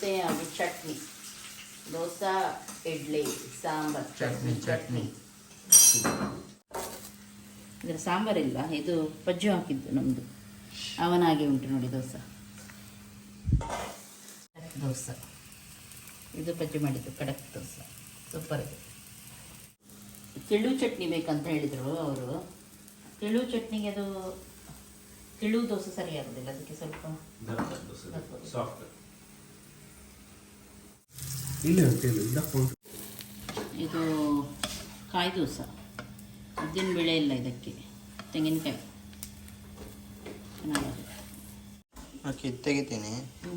ದೋಸೆ ಹಾಗೂ ಚಟ್ನಿ. ದೋಸೆ ಇಡ್ಲಿ ಸಾಂಬಾರ್. ಚಟ್ನಿ ಚಟ್ನಿ. ಇದರ ಸಾಂಬಾರಿಲ್ಲ ಇದು ಪಜ್ಜು ಹಾಕಿದ್ದು ನಮ್ಮದು ಅವನಾಗೆ ಉಂಟು ನೋಡಿ ದೋಸೆ. ದೋಸೆ. ಇದು ಪಜ್ಜು ಮಾಡಿದ್ದು ಕಡಕ್ ದೋಸೆ. ಸೂಪರ್ ಇದೆ. ತಿಳು ಚಟ್ನಿ ಬೇಕಂತ ಹೇಳಿದರು ಅವರು. ತಿಳು ಚಟ್ನಿಗೆ ಅದು ತಿಳು ದೋಸೆ ಸರಿಯಾಗೋದಿಲ್ಲ ಅದಕ್ಕೆ ಸ್ವಲ್ಪ ಸಾಫ್ಟ್ ಇಲ್ಲ ಇದು ಕಾಯಿ ದೋಸ. ಉದ್ದಿನ ಬೇಳೆ ಇಲ್ಲ ಇದಕ್ಕೆ. ತೆಂಗಿನಕಾಯಿ. ಇದು ತೆಗಿತೀನಿ ಹ್ಞೂ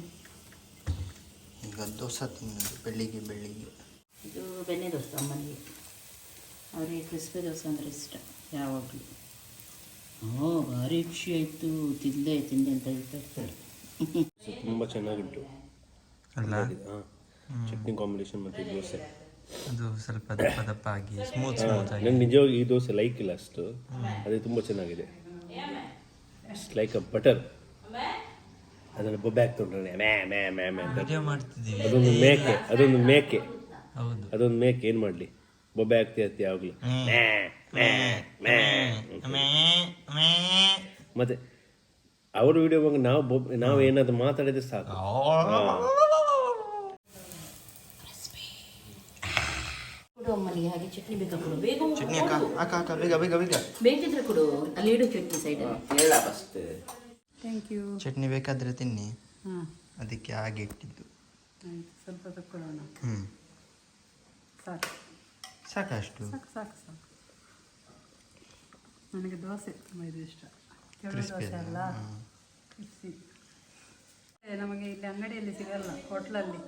ಈಗ ದೋಸೆ ತಿನ್ನೋದು ಬೆಳಿಗ್ಗೆ ಬೆಳಿಗ್ಗೆ ಇದು ಬೆಣ್ಣೆ ದೋಸೆ ಅಮ್ಮನಿಗೆ. ಅವರಿಗೆ ಕ್ರಿಸ್ಪಿ ದೋಸೆ ಅಂದರೆ ಇಷ್ಟ ಯಾವಾಗಲೂ. ಹೋ ಭಾರಿ ಖುಷಿ ಆಯಿತು. ತಿಂದೆ ತಿಂದೆ ಅಂತ ಹೇಳ್ತಾ ಇರ್ತಾರೆ. ತುಂಬ ಚೆನ್ನಾಗಿತ್ತು. ಅಲ್ಲ? ಹಾ. ಚಟ್ನಿ ಕಾಂಬಿನೇಷನ್ ಮತ್ತೆ ದೋಸೆ. ಅದು ಸ್ವಲ್ಪ ದಪ್ಪ ದಪ್ಪ ಆಗಿ ಸ್ಮೂತ್ ಸ್ಮೂತ್ ಆಗಿ. ನಂಗೆ ನಿಜವಾಗಿ ಈ ದೋಸೆ ಲೈಕ್ ಇಲ್ಲ ಅಷ್ಟು. ಅದೇ ತುಂಬ ಚೆನ್ನಾಗಿದೆ. ಲೈಕ್ ಅ ಬಟರ್ ಅದನ್ನು ಬೊಬ್ಬೆ ಹಾಕ್ತೊಂಡ್ರೆ ಮ್ಯಾ ಮ್ಯಾ ಮ್ಯಾ ಮ್ಯಾ ಅಂತ. ವಿಡಿಯೋ ಮಾಡ್ತಿದ್ದೀವಿ. ಅದೊಂದು ಮೇಕೆ ಅದೊಂದು ಮೇಕೆ. ಹೌದು. ಅದೊಂದು ಮೇಕೆ ಏನು ಮಾಡಲಿ? ಬೊಬ್ಬೆ ಹಾಕ್ತಿ ಹತ್ತಿ ಯಾವಾಗಲೂ ಮತ್ತೆ ಅವ್ರ ವಿಡಿಯೋ ಬಂದು ನಾವು ಬೊಬ್ ನಾವು ಏನಾದ್ರು ಮಾತಾಡಿದ್ರೆ ಸಾಕು. ಕೊಡು ಅಮ್ಮನಿಗೆ ಹಾಗೆ ಚಟ್ನಿ ಬೇಕಾ ಕೊಡು. ಬೇಗ ಚಟ್ನಿ ಅಕ್ಕ. ಅಕ್ಕ ಅಕ್ಕ ಬೇಗ ಬೇಗ ಬೇಗ. ಬೇಕಿದ್ರೆ ಕೊಡು. ಅಲ್ಲಿ ಇಡು ಚಟ್ನಿ ಸೈಡಲ್ಲಿ ಥ್ಯಾಂಕ್ ಯು ಚಟ್ನಿ ಬೇಕಾದ್ರೆ ತಿನ್ನಿ. ಹಾಂ. ಅದಕ್ಕೆ ಹಾಗೆ ಇಟ್ಟಿದ್ದು. ಸ್ವಲ್ಪ ತಕ್ಕೊಳ್ಳೋಣ ಹ್ಞೂ ಸಾಕು. ಸಾಕಷ್ಟು? ಸಾಕು ಸಾಕು ಸಾಕು. ನನಗೆ ದೋಸೆ ತುಂಬ ಇದು ಇಷ್ಟ. ಕೆಳ Crispy ದೋಸೆ ಅಲ್ಲ? ಕ್ರಿಸ್ಪಿ ನಮಗೆ ಇಲ್ಲಿ ಅಂಗಡಿಯಲ್ಲಿ ಸಿಗಲ್ಲ ಹೋಟ್ಲಲ್ಲಿ.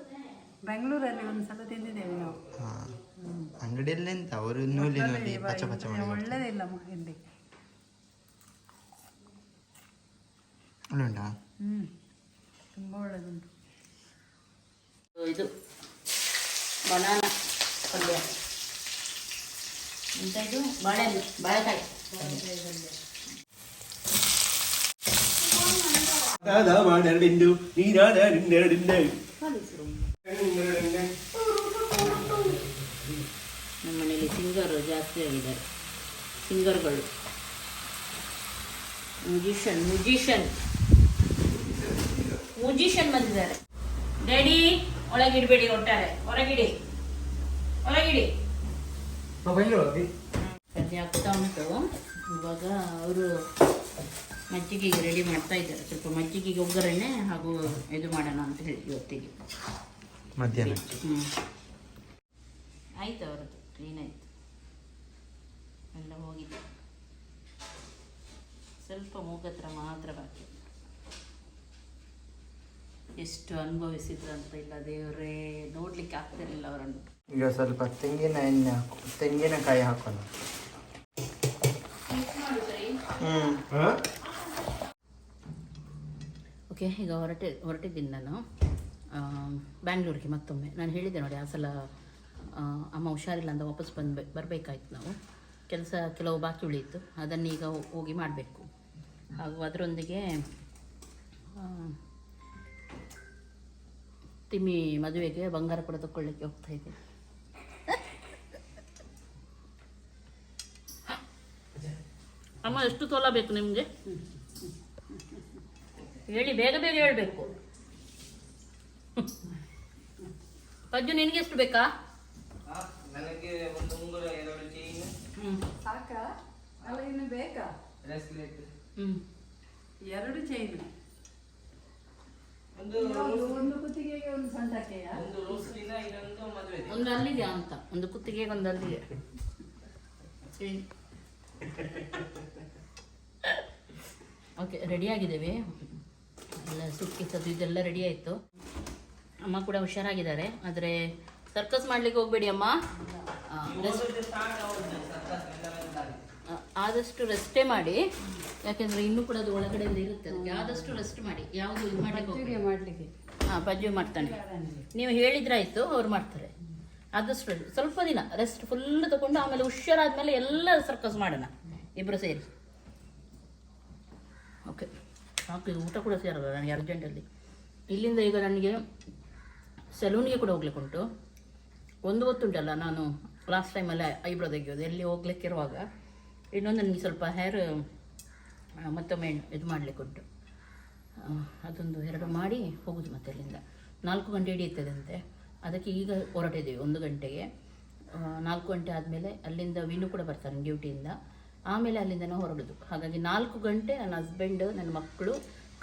ಬೆಂಗಳೂರಲ್ಲಿ ಒಂದು ಸಲ ತಿಂದಿದ್ದೇವೆ ನಾವು. ಹಾಂ. ಅಂಗಡಿಯಲ್ಲಿ ಎಂತ ಅವರು ನೂಲಿ ನೂಲಿ ಪಚ್ಚ ಪಚ್ಚ ಮಾಡಿ ಮಾಡ್ತಾರೆ. ಒಳ್ಳೆದಿಲ್ಲ ಮ- ಇಲ್ಲಿ ಒಳ್ಳೆಯುಂಟಾ ಹ್ಞೂ ತುಂಬ ಒಳ್ಳೆದುಂಟು. ಇದು ಬನಾನ ಪಲ್ಯ. ಎಂತ ಇದು ಬಾಳೆ ಬಾಳೆಕಾಯಿ ನಮ್ಮ ಮನೇಲಿ ಸಿಂಗರು ಜಾಸ್ತಿ ಆಗಿದ್ದಾರೆ ಸಿಂಗರ್ಗಳು ಮ್ಯೂಜಿಷನ್ ಮ್ಯೂಜಿಷನ್ ಮ್ಯೂಜಿಷಿಯನ್ ಬಂದಿದ್ದಾರೆ. ಡ್ಯಾಡಿ ಒಳಗಿಡಬೇಡಿ ಒಟ್ಟಾರೆ. ಹೊರಗಿಡಿ. ಒಳಗಿಡಿ ಸದ್ಯ ಆಗ್ತಾ ಉಂಟು. ಇವಾಗ ಅವರು ಮಜ್ಜಿಗೆಗೆ ರೆಡಿ ಮಾಡ್ತಾ ಇದ್ದಾರೆ. ಸ್ವಲ್ಪ ಮಜ್ಜಿಗೆಗೆ ಒಗ್ಗರಣೆ ಹಾಗೂ ಇದು ಮಾಡೋಣ ಅಂತ ಹೇಳಿ ಇವತ್ತಿಗೆ. ಮಧ್ಯಾಹ್ನ. ಹ್ಞೂ ಆಯ್ತು ಅವರದ್ದು. ಕ್ಲೀನ್ ಆಯಿತು ಎಲ್ಲ ಹೋಗಿದೆ ಸ್ವಲ್ಪ ಮೂಗತ್ರ ಮಾತ್ರ ಬಾಕಿ. ಎಷ್ಟು ಅನುಭವಿಸಿದ್ರು ಅಂತ ಇಲ್ಲ ದೇವರೇ ನೋಡ್ಲಿಕ್ಕೆ ಆಗ್ತಿರಲಿಲ್ಲ ಅವರನ್ನು. ಈಗ ಸ್ವಲ್ಪ ತೆಂಗಿನ ಎಣ್ಣೆ ಹಾಕು ತೆಂಗಿನಕಾಯಿ ಹಾಕೋಣ. ಓಕೆ ಈಗ ಹೊರಟೆ ಹೊರಟಿದ್ದೀನಿ ನಾನು. ಬ್ಯಾಂಗ್ಳೂರಿಗೆ ಮತ್ತೊಮ್ಮೆ. ನಾನು ಹೇಳಿದ್ದೆ ನೋಡಿ ಆ ಸಲ ಅಮ್ಮ ಹುಷಾರಿಲ್ಲ ಅಂತ ವಾಪಸ್ ಬಂದು ಬರಬೇಕಾಯ್ತು ನಾವು. ಕೆಲಸ ಕೆಲವು ಬಾಕಿ ಉಳಿಯಿತು. ಅದನ್ನೀಗ ಈಗ ಹೋಗಿ ಮಾಡಬೇಕು. ಹಾಗೂ ಅದರೊಂದಿಗೆ ತಿಮ್ಮಿ ಮದುವೆಗೆ ಬಂಗಾರ ಕೂಡ ತಗೊಳ್ಳಿಕ್ಕೆ ಹೋಗ್ತಾ ಅಮ್ಮ, ಎಷ್ಟು ತೋಲ ಬೇಕು ನಿಮಗೆ? ಹೇಳಿ, ಬೇಗ ಬೇಗ ಹೇಳಬೇಕು. ಅಜ್ಜು, ನಿನಗೆ ಎಷ್ಟು ಬೇಕಾ? ನನಗೆ ಒಂದು ಉಂಗುರ ಎರಡು ಚೈನ್ ಹ್ಮ್ ಸಾಕಾ? ಅಲ್ಲ ಇನ್ನು ಬೇಕಾ? ಬ್ರೇಸ್ಲೆಟ್. ಹ್ಮ್. ಎರಡು ಚೈನ್ ಒಂದು ಒಂದು ಕುತ್ತಿಗೆಗೆ ಒಂದು ಸಣ್ಣಕ್ಕೆಯ ಒಂದು ರೋಸ್ಲಿನ ಇನ್ನೊಂದು ಮದುವೆ. ಒಂದು ಅಲ್ಲಿಗೆ ಅಂತ. ಒಂದು ಕುತ್ತಿಗೆಗೆ ಒಂದು ಅಲ್ಲಿಗೆ. ಓಕೆ ರೆಡಿ ಆಗಿದ್ದೇವೆ. ಎಲ್ಲ ಸುಕ್ಕಿ ಅದು ಇದೆಲ್ಲ ರೆಡಿ ಆಯಿತು. ಅಮ್ಮ ಕೂಡ ಹುಷಾರಾಗಿದ್ದಾರೆ. ಆದರೆ ಸರ್ಕಸ್ ಮಾಡ್ಲಿಕ್ಕೆ ಹೋಗಬೇಡಿ ಅಮ್ಮ. ಆದಷ್ಟು ರೆಸ್ಟೇ ಮಾಡಿ ಯಾಕೆಂದ್ರೆ ಇನ್ನೂ ಕೂಡ ಅದು ಒಳಗಡೆ ಇರುತ್ತೆ ಅದಕ್ಕೆ ಆದಷ್ಟು ರೆಸ್ಟ್ ಮಾಡಿ. ಯಾವುದು ಇದು ಮಾಡ್ಲಿಕ್ಕೆ ಹಾಂ ಬಜ್ಜಿ ಮಾಡ್ತಾನೆ. ನೀವು ಹೇಳಿದ್ರಾಯ್ತು ಅವ್ರು ಮಾಡ್ತಾರೆ. ಆದಷ್ಟು ಸ್ವಲ್ಪ ದಿನ ರೆಸ್ಟ್ ಫುಲ್ ತಗೊಂಡು ಆಮೇಲೆ ಹುಷಾರಾದ್ಮೇಲೆ ಎಲ್ಲ ಸರ್ಕಸ್ ಮಾಡೋಣ ಇಬ್ಬರು ಸೇರಿ. ಓಕೆ ಸಾಕು ಈಗ ಊಟ ಕೂಡ ಸೇರಲ್ಲ ನನಗೆ ಅರ್ಜೆಂಟಲ್ಲಿ ಇಲ್ಲಿಂದ ಈಗ ನನಗೆ ಸಲೂನಿಗೆ ಕೂಡ ಹೋಗ್ಲಿಕ್ಕೆ ಉಂಟು ಒಂದು ಹೊತ್ತುಂಟಲ್ಲ ನಾನು ಲಾಸ್ಟ್ ಟೈಮಲ್ಲಿ ಐಬ್ರೋ ತೆಗೆಯೋದು. ಎಲ್ಲಿ ಹೋಗ್ಲಿಕ್ಕಿರುವಾಗ ಇನ್ನೊಂದು ನನಗೆ ಸ್ವಲ್ಪ ಹೇರ್ ಮತ್ತೊಮ್ಮೆ ಇದು ಮಾಡಲಿಕ್ಕೆ ಉಂಟು ಅದೊಂದು ಎರಡು ಮಾಡಿ ಹೋಗುದು ಮತ್ತೆ ಅಲ್ಲಿಂದ ನಾಲ್ಕು ಗಂಟೆ ಹಿಡಿಯುತ್ತದಂತೆ. ಅದಕ್ಕೆ ಈಗ ಹೊರಟಿದ್ದೀವಿ ಒಂದು ಗಂಟೆಗೆ. ನಾಲ್ಕು ಗಂಟೆ ಆದಮೇಲೆ ಅಲ್ಲಿಂದ ವಿನು ಕೂಡ ಬರ್ತಾನೆ ಡ್ಯೂಟಿಯಿಂದ ಆಮೇಲೆ ಅಲ್ಲಿಂದ ನಾವು ಹೊರಡೋದು. ಹಾಗಾಗಿ ನಾಲ್ಕು ಗಂಟೆ ನನ್ನ ಹಸ್ಬೆಂಡ್ ನನ್ನ ಮಕ್ಕಳು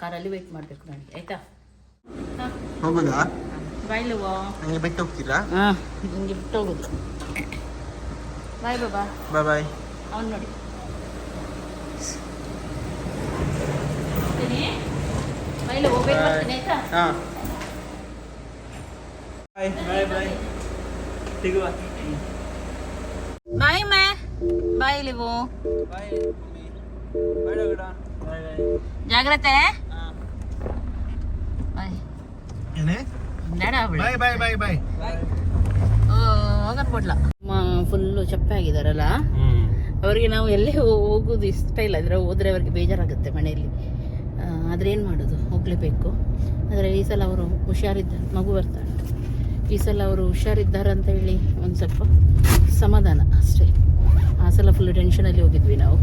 ಕಾರಲ್ಲಿ ವೆಯ್ಟ್ ಮಾಡಬೇಕು ನನಗೆ. ಆಯಿತಾ? ಹೋಗೋದಾ? ಬಾಯ್ಲವಾ ಬಿಟ್ಟು ಹೋಗ್ತೀರಾ? ಹಾಂ ನಿಮಗೆ ಬಿಟ್ಟು ಹೋಗುದು. ಬಾಯ್ ಬಾಬಾ ಬಾಯ್ ಬಾಯ್ ಅವ್ನು ನೋಡಿ. ಹಾ. ಬಾಯ್ ಬಾಯ್ ಬಾಯ್ ಸಿಗುವ. ಬಾಯ್ ಮೇ ಬಾಯ್ ಇಲ್ಲಿವು ಜಾಗ್ರತೆ? ಬಾಯ್ ಬಾಯ್ ಬಾಯ್ ಬಾಯ್ ಹೋಗನ್ ಕೊಡ್ಲ. ಫುಲ್ಲು ಚಪ್ಪೆ ಆಗಿದಾರಲ್ಲ? ಅವರಿಗೆ ನಾವು ಎಲ್ಲೇ ಹೋಗೋದು ಇಷ್ಟ ಇಲ್ಲ. ಅಂದರೆ ಹೋದರೆ ಅವರಿಗೆ ಬೇಜಾರಾಗುತ್ತೆ ಮನೆಯಲ್ಲಿ. ಆದರೆ ಏನು ಮಾಡೋದು? ಹೋಗಲೇಬೇಕು. ಆದರೆ ಈ ಸಲ ಅವರು ಹುಷಾರಿದ್ದ ಮಗು ಬರ್ತಾರೆ ಈ ಸಲ ಅವರು ಹುಷಾರಿದ್ದಾರೆ ಅಂತ ಹೇಳಿ ಒಂದು ಸ್ವಲ್ಪ ಸಮಾಧಾನ ಅಷ್ಟೇ. ಆ ಸಲ ಫುಲ್ ಟೆನ್ಷನಲ್ಲಿ ಹೋಗಿದ್ವಿ ನಾವು.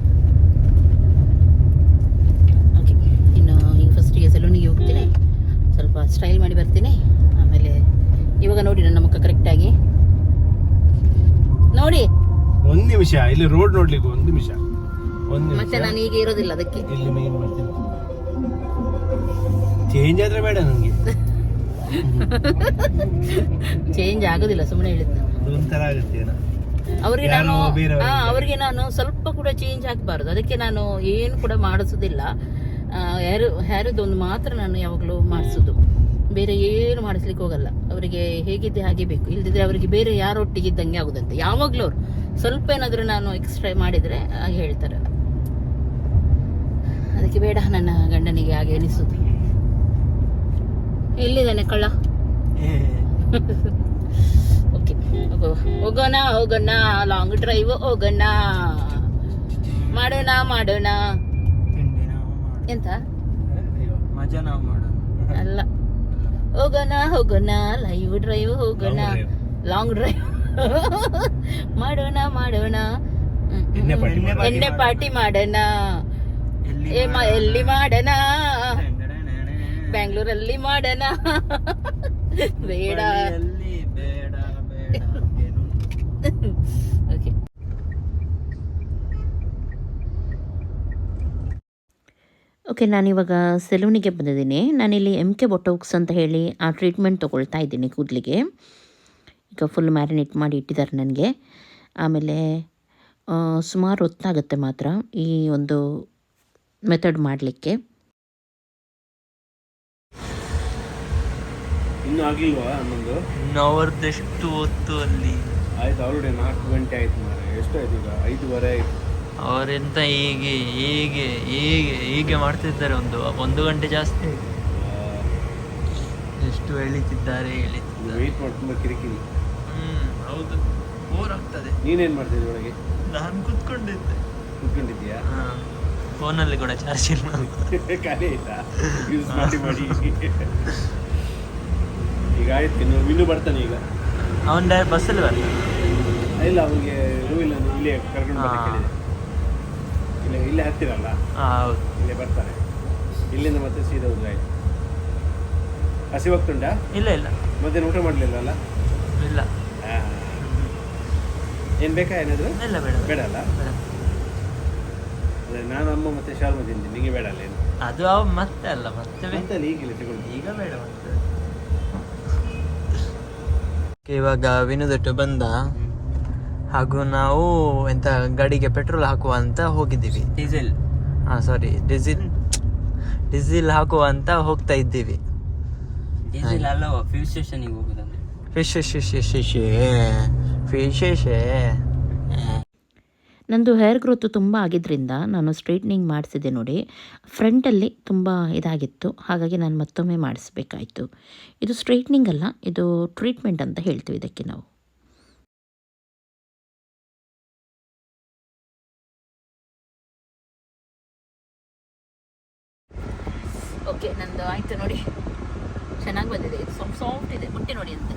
ಓಕೆ ಇನ್ನು ಈಗ ಫಸ್ಟಿಗೆ ಸಲೂನಿಗೆ ಹೋಗ್ತೀನಿ. ಸ್ವಲ್ಪ ಸ್ಟೈಲ್ ಮಾಡಿ ಬರ್ತೀನಿ. ಆಮೇಲೆ ಇವಾಗ ನೋಡಿ ನನ್ನ ಮುಖ ಕರೆಕ್ಟಾಗಿ ನೋಡಿ. ಒಂದ್ ನಿಮಿಷ ಇಲ್ಲಿ ರೋಡ್ ನೋಡ್ಲಿಕ್ಕೆ ಒಂದ್ ನಿಮಿಷ. ಒಂದ್ ನಿಮಿಷ. ಮತ್ತೆ ನಾನು ಈಗ ಇರೋದಿಲ್ಲ ಅದಕ್ಕೆ. ಇಲ್ಲಿ ಮೇನ್ ಮಾಡ್ತೀನಿ ಚೇಂಜ್ ಆದ್ರೆ ಬೇಡ ನಂಗೆ. ಚೇಂಜ್ ಆಗೋದಿಲ್ಲ ಸುಮ್ಮನೆ ಹೇಳಿದ್ದು ಒಂಥರ ಆಗುತ್ತೆ ಏನೋ. ಅವ್ರಿಗೆ ಯಾರೋ ನಾನು ಬೇರೆಯವ್ರಿಗೆ. ಹಾ ಅವ್ರಿಗೆ ನಾನು ಸ್ವಲ್ಪ ಕೂಡ ಚೇಂಜ್ ಆಗಬಾರ್ದು. ಅದಕ್ಕೆ ನಾನು ಏನು ಕೂಡ ಮಾಡಿಸೋದಿಲ್ಲ. ಯಾರು ಒಂದು ಮಾತ್ರ ನಾನು ಯಾವಾಗಲೂ ಮಾಡಿಸೋದು. ಬೇರೆ ಏನು ಮಾಡಿಸ್ಲಿಕ್ಕೆ ಹೋಗಲ್ಲ. ಅವರಿಗೆ ಹೇಗಿದ್ದೆ ಹಾಗೆ ಬೇಕು. ಇಲ್ದಿದ್ರೆ ಅವರಿಗೆ ಬೇರೆ ಯಾರೊಟ್ಟಿಗಿದ್ದಂಗೆ ಆಗುದಂತೆ. ಯಾವಾಗಲೂ ಅವ್ರು ಸ್ವಲ್ಪ ಏನಾದರೂ ನಾನು ಎಕ್ಸ್ಟ್ರಾ ಮಾಡಿದರೆ ಹಾಗೆ ಹೇಳ್ತಾರೆ. ಅದಕ್ಕೆ ಬೇಡ ನನ್ನ ಗಂಡನಿಗೆ ಹಾಗೆ ಅನಿಸುದು ಎಲ್ಲಿದ್ದಾನೆ ಕಳ್ಳ? ಓಕೆ ಹೋಗೋಣ ಹೋಗೋಣ. ಲಾಂಗ್ ಡ್ರೈವ್ ಹೋಗೋಣ. ಮಾಡೋಣ ಮಾಡೋಣ. ಎಂತ? ಅಲ್ಲ. ಹೋಗೋಣ ಹೋಗೋಣ ಲೈವ್ ಡ್ರೈವ್ ಹೋಗೋಣ. ಲಾಂಗ್ ಡ್ರೈವ್ ಮಾಡೋಣ ಮಾಡೋಣ. ಎಣ್ಣೆ ಪಾರ್ಟಿ. ಮಾಡೋಣ. ಎಲ್ಲಿ ಮಾಡೋಣ? ಬ್ಯಾಂಗ್ಳೂರಲ್ಲಿ ಮಾಡೋಣ? ಬೇಡ. ಬೇಡ ಬೇಡ ಏನು? ಓಕೆ ನಾನಿವಾಗ ಸೆಲೂನಿಗೆ ಬಂದಿದ್ದೀನಿ. ನಾನಿಲ್ಲಿ ಎಂ ಕೆ ಬೊಟೋಕ್ಸ್ ಅಂತ ಹೇಳಿ ಆ ಟ್ರೀಟ್ಮೆಂಟ್ ತೊಗೊಳ್ತಾ ಇದ್ದೀನಿ ಕೂದಲಿಗೆ. ಈಗ ಫುಲ್ ಮ್ಯಾರಿನೇಟ್ ಮಾಡಿ ಇಟ್ಟಿದ್ದಾರೆ ನನಗೆ. ಆಮೇಲೆ ಸುಮಾರು ಹೊತ್ತಾಗುತ್ತೆ ಮಾತ್ರ ಈ ಒಂದು ಮೆಥಡ್ ಮಾಡಲಿಕ್ಕೆ. ಇನ್ನೂ ಆಗಿಲ್ವಾ ಹನ್ನೊಂದು ಇನ್ನು ಅವ್ರದ್ದೆಷ್ಟು ಹೊತ್ತು ಅಲ್ಲಿ? ಆಯ್ತು ಆಲ್ರೆಡಿ ನಾಲ್ಕು ಗಂಟೆ ಆಯ್ತು ಮಾರೆ ಎಷ್ಟಾಯ್ತು ಈಗ? ಐದುವರೆ ಆಯ್ತು. ಅವರೆಂತ ಹೀಗೆ ಹೀಗೆ ಹೀಗೆ ಹೀಗೆ ಮಾಡ್ತಿದ್ದಾರೆ ಒಂದು ಒಂದು ಗಂಟೆ ಜಾಸ್ತಿ. ಎಷ್ಟು ಎಳಿತಿದ್ದಾರೆ ಎಳಿತಿದ್ದಾರೆ. ವೆಯ್ಟ್ ಮಾಡಿ ತುಂಬ ಕಿರಿಕಿರಿ. ಹ್ಮ್ ಹೌದು. ಬೋರ್ ಆಗ್ತದೆ. ನೀನೇನು ಮಾಡ್ತಿದ್ದೆ ಒಳಗೆ? ನಾನು ಕುತ್ಕೊಂಡಿದ್ದೆ. ಫೋನಲ್ಲಿ ಕೂಡ ಚಾರ್ಜ್ ಇಲ್ಲ. ಖಾಲಿ ಇಲ್ಲ ಯೂಸ್ ಮಾಡಿ ಮಾಡಿ. ಈಗ ಆಯ್ತು ಇನ್ನು ಇನ್ನೂ ಬರ್ತಾನೆ ಈಗ. ಅವನ್ ಡೈರೆಕ್ಟ್ ಬಸ್ಸಲ್ಲಿ ಬರ್ತಾನೆ. ಇಲ್ಲ ಅವನಿಗೆ ರೂಲ್ ಇಲ್ಲೇ ಕರ್ಕೊಂಡು. ಬರ್ಲಿಕ್ಕೆ ಇಲ್ಲೇ ಇಲ್ಲೇ ಹತ್ತಿರಲ್ಲ? ಆ ಹೌದು. ಇಲ್ಲೇ ಬರ್ತಾರೆ. ಇಲ್ಲಿಂದ ಮತ್ತೆ ಸೀದಾ ಹೋದ್ರೆ ಹಸಿ ಹೋಗ್ತುಂಡ ಇಲ್ಲ ಇಲ್ಲ. ಮಧ್ಯಾಹ್ನ ಊಟ ಮಾಡಲಿಲ್ಲ ಅಲ್ಲ ಇಲ್ಲ ಏನು ಬೇಕಾ ಏನಾದರೂ? ಇಲ್ಲ ಬೇಡ ಬೇಡ. ಅಲ್ಲ ಬೇಡ. ಅದೇ ನಾನು ಅಮ್ಮ ಮತ್ತೆ ಶಾಲ್ಮ ತಿಂತೀನಿ. ನಿಮಗೆ ಬೇಡ ಅಲ್ಲ ಏನು? ಅದು ಅವ ಮತ್ತೆ ಅಲ್ಲ ಮತ್ತೆ ಈಗಿಲ್ಲ ತಗೊಳ್ಳಿ. ಈಗ ಬೇಡ ಮತ್ತೆ. ಇವಾಗ ವಿನೋದಟ್ಟು ಬಂದ. ಹಾಗೂ ನಾವು ಎಂತ ಗಾಡಿಗೆ ಪೆಟ್ರೋಲ್ ಹಾಕುವ ಅಂತ ಹೋಗಿದ್ದೀವಿ. ಡೀಸೆಲ್. ಹಾ ಸಾರಿ ಡೀಸೆಲ್. ಡೀಸೆಲ್ ಹಾಕುವ ಅಂತ ಹೋಗ್ತಾ ಇದ್ದೀವಿ. ಡೀಸೆಲ್ ಅಲ್ಲವ? ಫ್ಯೂಲ್ ಸ್ಟೇಷನ್ಗೆ ಹೋಗುದಂದ್ರೆ? ಫಿಶ್ ಫಿಶ್ ಫಿಶ್ ಫಿಶ್ ನಂದು ಹೇರ್ ಗ್ರೋತ್ ತುಂಬ ಆಗಿದ್ದರಿಂದ ನಾನು ಸ್ಟ್ರೈಟ್ನಿಂಗ್ ಮಾಡಿಸಿದೆ ನೋಡಿ. ಫ್ರಂಟಲ್ಲಿ ತುಂಬ ಇದಾಗಿತ್ತು. ಹಾಗಾಗಿ ನಾನು ಮತ್ತೊಮ್ಮೆ ಮಾಡಿಸ್ಬೇಕಾಯಿತು. ಇದು ಸ್ಟ್ರೈಟ್ನಿಂಗ್ ಅಲ್ಲ ಇದು ಟ್ರೀಟ್ಮೆಂಟ್ ಅಂತ ಹೇಳ್ತೀವಿ ಇದಕ್ಕೆ ನಾವು. ಓಕೆ ನಂದು ಆಯಿತು ನೋಡಿ. ಚೆನ್ನಾಗಿ ಬಂದಿದೆ. ಇದು ಸಾಫ್ಟ್ ಸಾಫ್ಟ್ ಇದೆ. ಬಟ್ ನೋಡಿ ಅಂತ.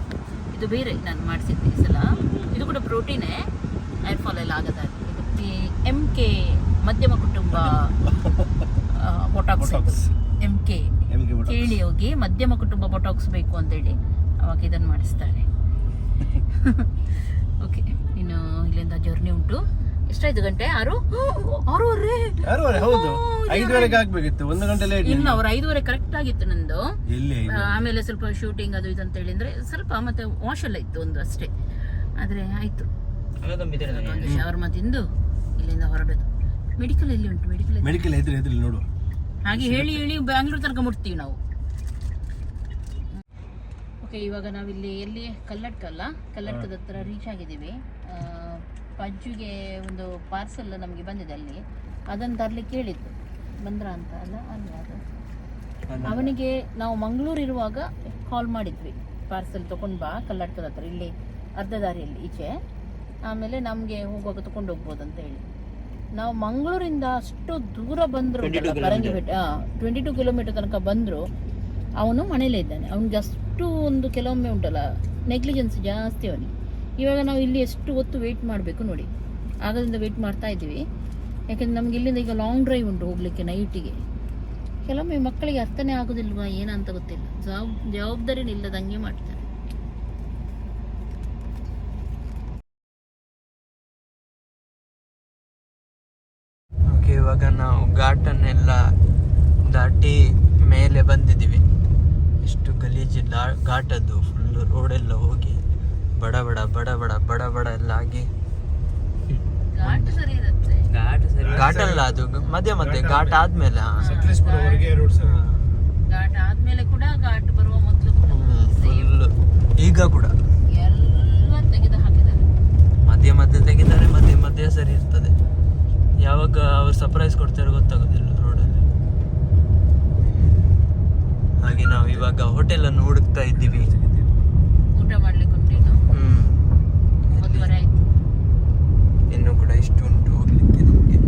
ಇದು ಬೇರೆ ನಾನು ಮಾಡಿಸಿದ್ದೆ ಈ ಸಲ. ಇದು ಕೂಡ ಪ್ರೋಟೀನೇ ಏರ್ ಫಾಲ್ ಎಲ್ಲ ಆಗದ ಎಂ ಕೆ ಮಧ್ಯಮ ಕುಟುಂಬ ಬೊಟಾಕ್ಸ್ ಎಂ ಕೆ ಕೇಳಿ ಹೋಗಿ ಮಧ್ಯಮ ಕುಟುಂಬ ಬೊಟಾಕ್ಸ್ ಬೇಕು ಅಂತೇಳಿ ಅವಾಗ ಇದನ್ನು ಮಾಡಿಸ್ತಾರೆ. ಓಕೆ ಇನ್ನು ಇಲ್ಲಿಂದ ಜರ್ನಿ ಉಂಟು. ಎಷ್ಟಾಯ್ತು ಗಂಟೆ? ಆರು? ಆರೂವರೆ. ಆರೂವರೆ ಹೌದು. ಐದುವರೆಗೆ ಆಗ್ಬೇಕಿತ್ತು. ಒಂದು ಗಂಟೆ ಲೇಟ್ ಇಲ್ಲ ಅವ್ರು ಐದುವರೆ ಕರೆಕ್ಟ್ ಆಗಿತ್ತು ನಂದು. ಆಮೇಲೆ ಸ್ವಲ್ಪ ಶೂಟಿಂಗ್ ಅದು ಇದು ಅಂತ ಹೇಳಿದ್ರೆ ಸ್ವಲ್ಪ ಮತ್ತೆ ವಾಶ್ ಎಲ್ಲ ಇತ್ತು ಒಂದು ಅಷ್ಟೇ. ಆದ್ರೆ ಆಯ್ತು. ಶವರ್ಮ ತಿಂದು ಇಲ್ಲಿಂದ ಹೊರಡೋದು. ಮೆಡಿಕಲ್ ಎಲ್ಲಿ ಉಂಟು? ಮೆಡಿಕಲ್ ಮೆಡಿಕಲ್ ಎದುರು ಎದುರು ನೋಡು. ಹಾಗೆ ಹೇಳಿ ಹೇಳಿ ಬ್ಯಾಂಗ್ಳೂರ್ ತನಕ ಮುಟ್ತೀವಿ ನಾವು. ಓಕೆ ಇವಾಗ ನಾವಿಲ್ಲಿ ಎಲ್ಲಿ? ಕಲ್ಲಡ್ಕಲ್ಲ ಕಲ್ಲಡ್ಕದ ಹತ್ರ ರೀಚ್ ಆಗಿದ್ದೀವಿ. ಪಜ್ಜುಗೆ ಒಂದು ಪಾರ್ಸೆಲ್ ನಮಗೆ ಬಂದಿದೆ ಅಲ್ಲಿ. ಅದನ್ನು ತರಲಿಕ್ಕೆ ಕೇಳಿದ್ದು ಬಂದ್ರ ಅಂತ? ಅಲ್ಲ ಅಲ್ಲ ಅದು. ಅವನಿಗೆ ನಾವು ಮಂಗಳೂರು ಇರುವಾಗ ಕಾಲ್ ಮಾಡಿದ್ವಿ. ಪಾರ್ಸೆಲ್ ತೊಗೊಂಡು ಬಾ ಕಲ್ಲಡ್ಕದ ಹತ್ರ. ಇಲ್ಲಿ ಅರ್ಧ ದಾರಿಯಲ್ಲಿ ಈಚೆ. ಆಮೇಲೆ ನಮಗೆ ಹೋಗುವಾಗ ತಗೊಂಡು ಹೋಗ್ಬೋದು ಅಂತ ಹೇಳಿ. ನಾವು ಮಂಗಳೂರಿಂದ ಅಷ್ಟು ದೂರ ಬಂದರು ಪರಂಗಿ ಬೆಟ್ಟ. ಟ್ವೆಂಟಿ ಟು ಕಿಲೋಮೀಟರ್ ತನಕ ಬಂದರು. ಅವನು ಮನೇಲೇ ಇದ್ದಾನೆ. ಅವನಿಗೆ ಅಷ್ಟು ಒಂದು ಕೆಲವೊಮ್ಮೆ ಉಂಟಲ್ಲ ನೆಗ್ಲಿಜೆನ್ಸ್ ಜಾಸ್ತಿ ಅವನಿಗೆ. ಇವಾಗ ನಾವು ಇಲ್ಲಿ ಎಷ್ಟು ಹೊತ್ತು ವೆಯ್ಟ್ ಮಾಡಬೇಕು ನೋಡಿ. ಆಗದಿಂದ ವೆಯ್ಟ್ ಮಾಡ್ತಾ ಇದ್ದೀವಿ. ಯಾಕೆಂದ್ರೆ ನಮ್ಗೆ ಇಲ್ಲಿಂದ ಈಗ ಲಾಂಗ್ ಡ್ರೈವ್ ಉಂಟು ಹೋಗ್ಲಿಕ್ಕೆ ನೈಟಿಗೆ ಕೆಲವೊಮ್ಮೆ ಮಕ್ಕಳಿಗೆ ಅರ್ಥನೇ ಆಗೋದಿಲ್ವಾ ಏನಂತ ಗೊತ್ತಿಲ್ಲ. ಜವಾಬ್ ಜವಾಬ್ದಾರಿನೇ ಮಾಡ್ತಾರೆ. ಇವಾಗ ನಾವು ಘಾಟನ್ನೆಲ್ಲ ದಾಟಿ ಮೇಲೆ ಬಂದಿದ್ದೀವಿ. ಎಷ್ಟು ಗಲೀಜು ಘಾಟದ್ದು ಫುಲ್ಲು ರೋಡೆಲ್ಲ ಹೋಗಿ. ಬಡ ಬಡ ಬಡ ಬಡ ಬಡ ಬಡ ಎಲ್ಲ ಆಗಿ ಘಾಟಲ್ಲ ಅದು ಮಧ್ಯ ಮಧ್ಯ ಘಾಟ್ ಆದ್ಮೇಲೆ. ಈಗ ಕೂಡ. ಎಲ್ಲ ತೆಗೆದು ಹಾಕಿದ್ದಾರೆ. ಮಧ್ಯ ಮಧ್ಯ ತೆಗಿತಾರೆ ಮಧ್ಯ ಮಧ್ಯ ಸರಿ ಇರ್ತದೆ. ಯಾವಾಗ ಅವ್ರು ಸರ್ಪ್ರೈಸ್ ಕೊಡ್ತಾರೆ ಗೊತ್ತಾಗೋದಿಲ್ಲ ರೋಡಲ್ಲಿ ಹಾಗೆ ನಾವು ಇವಾಗ ಹೋಟೆಲ್ ಅನ್ನು ಹುಡುಕ್ತಾ ಇದ್ದೀವಿ. ಊಟ ಮಾಡ್ಲಿಕ್ಕೆ ಉಂಟು ಇನ್ನು ಹ್ಮ್ ಒಂದುವರೆ ಆಯ್ತು ಇನ್ನು ಕೂಡ ಇಷ್ಟು ಉಂಟು ಹೋಗ್ಲಿಕ್ಕೆ ನಮಗೆ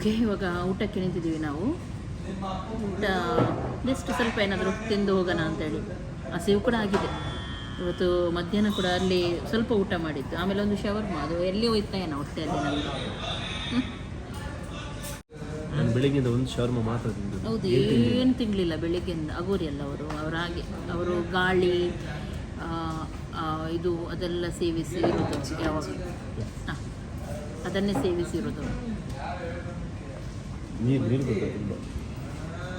ಓಕೆ ಇವಾಗ ಊಟಕ್ಕೆ ನಿಂತಿದ್ದೀವಿ ನಾವು. ಊಟ ಜಸ್ಟ್ ಸ್ವಲ್ಪ ಏನಾದರೂ ತಿಂದು ಹೋಗೋಣ ಅಂತೇಳಿ. ಹಸಿವು ಕೂಡ ಆಗಿದೆ. ಇವತ್ತು ಮಧ್ಯಾಹ್ನ ಕೂಡ ಅಲ್ಲಿ ಸ್ವಲ್ಪ ಊಟ ಮಾಡಿದ್ದು. ಆಮೇಲೆ ಒಂದು ಶವರ್ ಅದು ಎಲ್ಲಿ ಹೋಯ್ತಾ ಏನೋ ಹೊಟ್ಟೆಯಲ್ಲಿ ನಮಗೆ ನಾನು ಬೆಳಿಗ್ಗೆಯಿಂದ ಒಂದು ಶವರ್ಮ ಮಾತ್ರ ತಿಂದು ಹೌದು ಏನು ತಿನ್ನಲಿಲ್ಲ ಬೆಳಿಗ್ಗೆಯಿಂದ. ಅಗೋರಿ ಅಲ್ಲ ಅವರು ಅವ್ರ ಹಾಗೆ. ಅವರು ಗಾಳಿ ಇದು ಅದೆಲ್ಲ ಸೇವಿಸಿ ಇರೋದು ಯಾವಾಗ? ಅದನ್ನೇ ಸೇವಿಸಿರೋದು ನೀರು ನೀರು ತುಂಬ.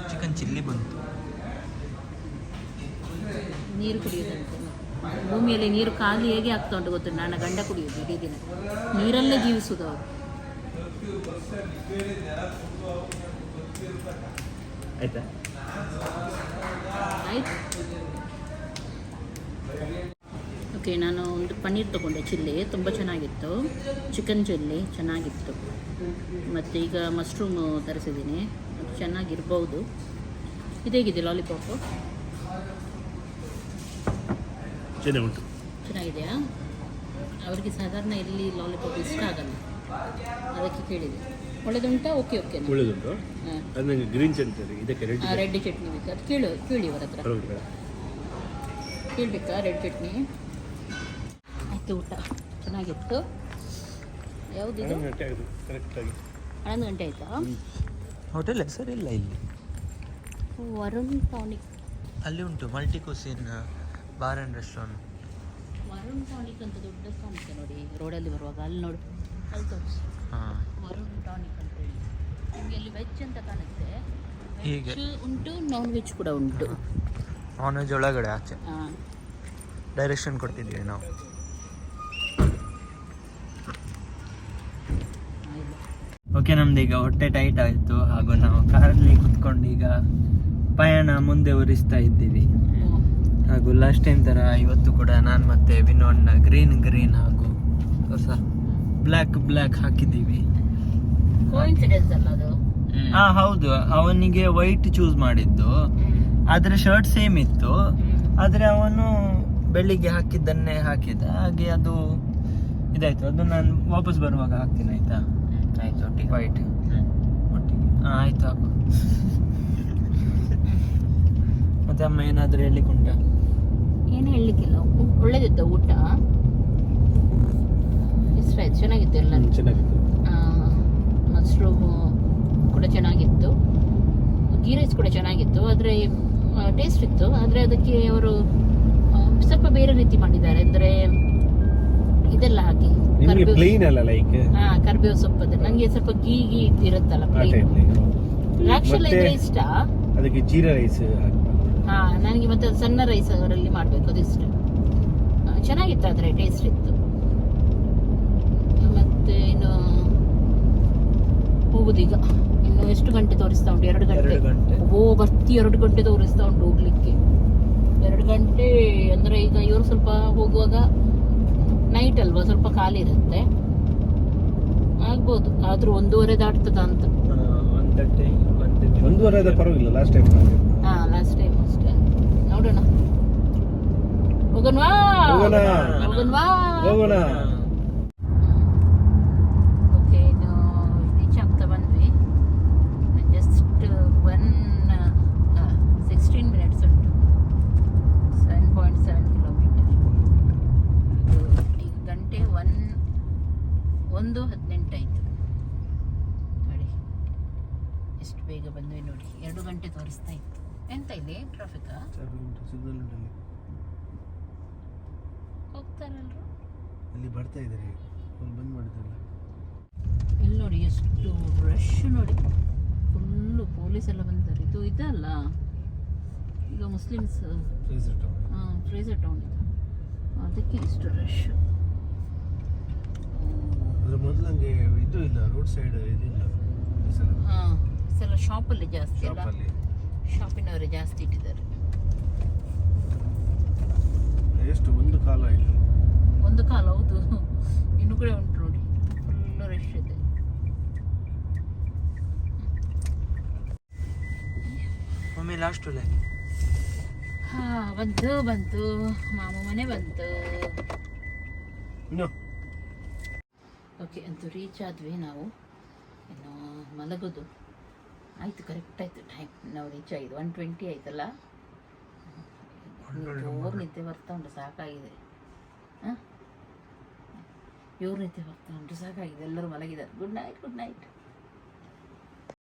ಚಿಕನ್ ಚಿಲ್ಲಿ ಬಂತು. ನೀರು ಕುಡಿಯೋದಂತೆ ಭೂಮಿಯಲ್ಲಿ ನೀರು ಖಾಲಿ ಹೇಗೆ ಆಗ್ತಾ ಉಂಟು ಗೊತ್ತು ನನ್ನ ಗಂಡ ಕುಡಿಯೋದು ಇಡೀ ದಿನ. ನೀರಲ್ಲೇ ಜೀವಿಸುವುದು ಅವರು. ಆಯ್ತಾ? ಆಯ್ತು. ಓಕೆ ನಾನು ಒಂದು ಪನ್ನೀರ್ ತೊಗೊಂಡೆ. ಚಿಲ್ಲಿ ತುಂಬ ಚೆನ್ನಾಗಿತ್ತು. ಚಿಕನ್ ಚಿಲ್ಲಿ ಚೆನ್ನಾಗಿತ್ತು. ಮತ್ತು ಈಗ ಮಶ್ರೂಮ್ ತರಿಸಿದ್ದೀನಿ. ಅದು ಚೆನ್ನಾಗಿರ್ಬೋದು. ಇದೇಗಿದೆ ಲಾಲಿಪಾಪು? ಉಂಟು. ಚೆನ್ನಾಗಿದೆಯಾ? ಅವರಿಗೆ ಸಾಧಾರಣ ಇಲ್ಲಿ ಲಾಲಿಪಾಪ್ ಇಷ್ಟ ಆಗಲ್ಲ. ಅದಕ್ಕೆ ಕೇಳಿದೆ. ಒಳ್ಳೆದುಂಟಾ? Okay okay. ಒಳ್ಳೆದುಂಟು. ನನಗೆ ಗ್ರೀನ್ ಚಟ್ನಿ ಇದಕ್ಕೆ ರೆಡ್ ರೆಡ್ ಚಟ್ನಿ ಬೇಕು. ಅದು ಕೇಳು ಕೇಳಿ ಅವರ ಹತ್ರ. ಕೇಳಬೇಕಾ ರೆಡ್ ಚಟ್ನಿ? ಆಯಿತು ಊಟ. ಚೆನ್ನಾಗಿತ್ತು. ಯಾವುದು ಹನ್ನೊಂದು ಗಂಟೆ ಆಯಿತಾ? ಹೋಟೆಲ್ ಹೆಸರಿಲ್ಲ ಇಲ್ಲಿ ವರುಣ್ ಟಾನಿಕ್. ಅಲ್ಲಿ ಉಂಟು multi cuisine bar and restaurant Varun tonic ಅಂತ ದೊಡ್ಡ ಕಾಣುತ್ತೆ ನೋಡಿ ರೋಡಲ್ಲಿ ಬರುವಾಗ. ಅಲ್ಲಿ ನೋಡಿ. ಅಲ್ಲಿ ತೋರಿಸಿ. ಹಾಂ. ವರುಣ್ ಟಾನಿಕ್ ಅಂತ ಹೇಳಿ. ನಿಮಗೆ ಅಲ್ಲಿ ವೆಜ್ ಅಂತ ಕಾಣುತ್ತೆ. ಹೀಗೆ. ವೆಜ್ ಉಂಟು ನಾನ್ ವೆಜ್ ಕೂಡ ಉಂಟು. ನಾನ್ ವೆಜ್ ಒಳಗಡೆ ಆಚೆ. ಹಾಂ. ಡೈರೆಕ್ಷನ್ ಕೊಡ್ತಿದ್ದೀವಿ ನಾವು ಆಯಿತು ಓಕೆ ನಮ್ದು ಈಗ ಹೊಟ್ಟೆ ಟೈಟ್ ಆಯಿತು. ಹಾಗೂ ನಾವು ಕಾರಲ್ಲಿ ಕುತ್ಕೊಂಡು ಈಗ ಪಯಣ ಮುಂದೆ ಉರಿಸ್ತಾ ಇದ್ದೀವಿ. ಹಾಗೂ ಲಾಸ್ಟ್ ಟೈಮ್ ಥರ ಇವತ್ತು ಕೂಡ ನಾನು ಮತ್ತೆ ವಿನೋಣ್ಣ ಗ್ರೀನ್ ಗ್ರೀನ್ ಹಾಗೂ ಹೊಸ ಬ್ಲ್ಯಾಕ್ ಬ್ಲ್ಯಾಕ್ ಹಾಕಿದ್ದೀವಿ. ಹಾಂ ಹೌದು. ಅವನಿಗೆ ವೈಟ್ ಚೂಸ್ ಮಾಡಿದ್ದು. ಆದರೆ ಶರ್ಟ್ ಸೇಮ್ ಇತ್ತು. ಆದರೆ ಅವನು ಬೆಳಿಗ್ಗೆ ಹಾಕಿದ್ದನ್ನೇ ಹಾಕಿದ. ಹಾಗೆ ಅದು ಇದಾಯ್ತು. ಅದು ನಾನು ವಾಪಸ್ ಬರುವಾಗ ಹಾಕ್ತೀನಿ ಆಯ್ತಾ? ವೈಟ್ ಒಟ್ಟಿಗೆ ಹಾಂ ಆಯ್ತು ಹಾಕು. ಮತ್ತೆ ಅಮ್ಮ ಏನಾದರೂ ಹೇಳಿಕೊಂಡ ಏನು ಹೇಳಲಿಕ್ಕಿಲ್ಲ. ಒಳ್ಳೇದಿತ್ತು ಊಟ. ಇಷ್ಟ ಆಯ್ತು ಚೆನ್ನಾಗಿತ್ತು ಎಲ್ಲ. ಚೆನ್ನಾಗಿತ್ತು. ಮಶ್ರೂಮು ಕೂಡ ಚೆನ್ನಾಗಿತ್ತು. ಗೀ ರೈಸ್ ಕೂಡ ಚೆನ್ನಾಗಿತ್ತು. ಆದರೆ ಟೇಸ್ಟ್ ಇತ್ತು. ಆದರೆ ಅದಕ್ಕೆ ಅವರು ಸ್ವಲ್ಪ ಬೇರೆ ರೀತಿ ಮಾಡಿದ್ದಾರೆ. ಅಂದರೆ ಇದೆಲ್ಲ ಹಾಕಿ. ನಿಮಗೆ ಕರ್ಬೇವು- ಪ್ಲೇನ್ ಅಲ್ಲ ಲೈಕ್ ಹಾ ಕರ್ಬೇವು ಸೊಪ್ಪು ಅದು ನನಗೆ ಸ್ವಲ್ಪ ಗೀ ಗೀ ಇರುತ್ತಲ್ಲ ಪ್ಲೇನ್ ದ್ರಾಕ್ಷಿ ಲೈಕ್ ಇಷ್ಟ. ಅದಕ್ಕೆ ಜೀರಾ ರೈಸ್ ಹಾ ನನಗೆ ಮತ್ತೆ ಸಣ್ಣ ರೈಸ್ ಅವರಲ್ಲಿ ಮಾಡಬೇಕು ಅದು ಇಷ್ಟ. ಚೆನ್ನಾಗಿತ್ತು ಆದರೆ ಟೇಸ್ಟ್ ಇತ್ತು. ಮತ್ತೆ ಇನ್ನು ಹೋಗುದೀಗ. ಇನ್ನು ಎಷ್ಟು ಗಂಟೆ ತೋರಿಸ್ತಾ ಉಂಟು? ಎರಡು ಗಂಟೆ. ಓ ಬರ್ತಿ ಎರಡು ಗಂಟೆ ತೋರಿಸ್ತಾ ಉಂಟು ಹೋಗ್ಲಿಕ್ಕೆ. ಎರಡು ಗಂಟೆ ಅಂದ್ರೆ ಈಗ ಇವರು ಸ್ವಲ್ಪ ಹೋಗುವಾಗ ನೈಟ್ ಅಲ್ವಾ? ಸ್ವಲ್ಪ ಖಾಲಿ ಇರುತ್ತೆ. ಆಗ್ಬೋದು. ಆದ್ರೂ ಒಂದೂವರೆ ದಾಟ್ತದ ಅಂತ. ಒಂದೂವರೆ ಪರವಾಗಿಲ್ಲ. ಲಾಸ್ಟ್ ಟೈಮ್ ಹಾ ಲಾಸ್ಟ್ ಟೈಮ್ ಅಷ್ಟೇ. ನೋಡೋಣ. ಹೋಗೋಣವಾ ಹೋಗೋಣ. ಹೋಗೋಣ ಓಕೆ ಇದು ರೀಚ್ ಆಗ್ತಾ ಬಂದ್ವಿ ಜಸ್ಟ್ ಒನ್ ಸಿಕ್ಸ್ಟೀನ್ ಮಿನಿಟ್ಸ್ ಉಂಟು ಸೆವೆನ್ ಪಾಯಿಂಟ್ ಸೆವೆನ್ ಕಿಲೋಮೀಟರ್ ಈಗ ಗಂಟೆ ಒನ್ ಒಂದು ಹದಿನೆಂಟಾಯಿತು ನೋಡಿ ಎಷ್ಟು ಬೇಗ ಬಂದ್ವಿ ನೋಡಿ ಎರಡು ಗಂಟೆ ತೋರಿಸ್ತಾ ಇತ್ತು. ಎಂತ ಇಲ್ಲಿ ಟ್ರಾಫಿಕಾ ಹೋಗ್ತಾರಲ್ರು? ಅಲ್ಲಿ ಬರ್ತಾ ಇದ್ದಾರೆ ಅವ್ರು ಬಂದ್ ಮಾಡಿದ್ರಲ್ಲ ಇಲ್ಲಿ ನೋಡಿ ಎಷ್ಟು ರಶ್ ನೋಡಿ. ಫುಲ್ಲು ಪೊಲೀಸ್ ಎಲ್ಲ ಬಂದಿದ್ದಾರೆ. ಇದು ಇದಲ್ಲ? ಈಗ ಮುಸ್ಲಿಮ್ಸ್ ಫ್ರೇಸರ್ ಟೌನ್ ಇದು. ಅದಕ್ಕೆ ಇಷ್ಟು ರಶ್ ಅದ್ರ ಮೊದಲಂಗೆ ಇದು ಇಲ್ಲ ರೋಡ್ ಸೈಡ್ ಇದಿಲ್ಲ ಈ ಸಲ. ಹಾಂ ಸಲ ಶಾಪಲ್ಲಿ ಜಾಸ್ತಿ ಅಲ್ಲ? ಶಾಪಲ್ಲಿ ಶಾಪಿನವರೇ ಜಾಸ್ತಿ ಇಟ್ಟಿದ್ದಾರೆ. ಎಷ್ಟು ಒಂದು ಕಾಲ ಇದೆ ಒಂದು ಕಾಲ ಹೌದು. ಇನ್ನು ಕೂಡ ಉಂಟು ನೋಡಿ. ಫುಲ್ಲು ರಶ್ ಇದೆ ಮಮ್ಮಿ ಲಾಸ್ಟ್ ಹಾ ಬಂತು ಬಂತು. ಮಾಮ ಮನೆ ಬಂತು. ಇನ್ನು? ಓಕೆ ಅಂತೂ ರೀಚ್ ಆದ್ವಿ ನಾವು. ಇನ್ನು ಮಲಗೋದು. ಆಯಿತು ಕರೆಕ್ಟ್ ಆಯಿತು ಟೈಮ್ ನಾವು ರೀಚ್ ಆಗಿದೆ ಒನ್ ಟ್ವೆಂಟಿ ಆಯ್ತಲ್ಲ? ಜೋರು ನಿದ್ದೆ ಬರ್ತಾ ಉಂಟು ಸಾಕಾಗಿದೆ. ಹಾಂ? ಇವ್ರ ನಿದ್ದೆ ಬರ್ತಾ ಉಂಟು ಸಾಕಾಗಿದೆ. ಎಲ್ಲರೂ ಮಲಗಿದ್ದಾರೆ. Good night good night